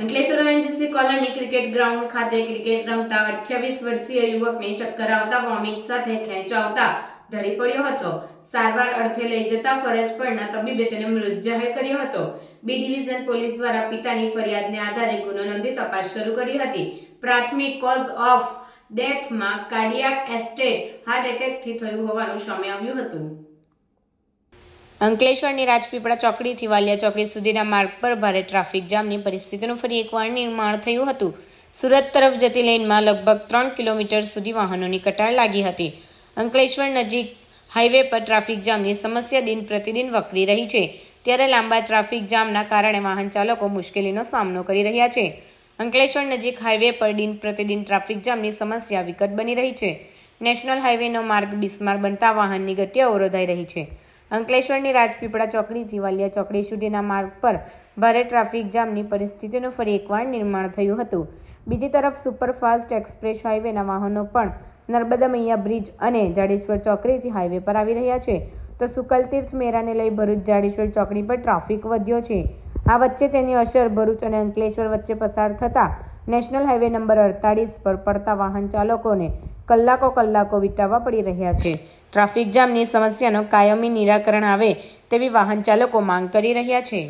Ankleshwar ONGC colony cricket ground ખાતે cricket રમતા અઠ્યાવીસ વર્ષીય યુવકને ચક્કર આવતા વોમિટ સાથે ખેંચાવતા ધરી પડ્યો હતો. સારવાર અર્થે લઈ જતા ફરજ પરના તબીબે તેને મૃત જાહેર કર્યો હતો. બી ડિવિઝન પોલીસ દ્વારા પિતાની ફરિયાદને આધારે ગુનો નોંધી તપાસ શરૂ કરી હતી. પ્રાથમિક કોઝ ઓફ ડેથમાં કાર્ડિયાક એસ્ટેટ હાર્ટ એટેકથી થયું હોવાનું સામે આવ્યું હતું. અંકલેશ્વરની રાજપીપળા ચોકડીથી વાલિયા ચોકડી સુધીના માર્ગ પર ભારે ટ્રાફિક જામની પરિસ્થિતિનું ફરી એકવાર નિર્માણ થયું હતું. સુરત તરફ જતી લેનમાં લગભગ ત્રણ કિલોમીટર સુધી વાહનોની કટાર લાગી હતી. અંકલેશ્વર નજીક હાઈવે પર ટ્રાફિક જામની સમસ્યા દિન પ્રતિદિન વકરી રહી છે. ત્યારે લાંબા ટ્રાફિક જામના કારણે વાહન ચાલકો મુશ્કેલીનો સામનો કરી રહ્યા છે. અંકલેશ્વર નજીક હાઈવે પર દિન પ્રતિદિન ટ્રાફિક જામની સમસ્યા વિકટ બની રહી છે. નેશનલ હાઈવેનો માર્ગ બિસ્માર બનતા વાહનની ગતિ અવરોધાઈ રહી છે. અંકલેશ્વરની રાજપીપળા ચોકડીથી વાલિયા ચોકડી સુધીના માર્ગ પર ભારે ટ્રાફિક જામની પરિસ્થિતિનું ફરી એકવાર નિર્માણ થયું હતું. બીજી તરફ સુપરફાસ્ટ એક્સપ્રેસ હાઈવેના વાહનો પણ નર્મદા મૈયા બ્રિજ અને જાડેશ્વર ચોકડીથી હાઈવે પર આવી રહ્યા છે. તો સુકલતીર્થ મેરાને લઈ ભરૂચ જાડેશ્વર ચોકડી પર ટ્રાફિક વધ્યો છે. આ વચ્ચે તેની અસર ભરૂચ અને અંકલેશ્વર વચ્ચે પસાર થતા નેશનલ હાઈવે નંબર અડતાળીસ પર પડતા વાહન ચાલકોને કલાકો કલાકો વિતાવવા પડી રહ્યા છે. ટ્રાફિક જામની સમસ્યાનો કાયમી નિરાકરણ આવે તેવી વાહન ચાલકો માંગ કરી રહ્યા છે.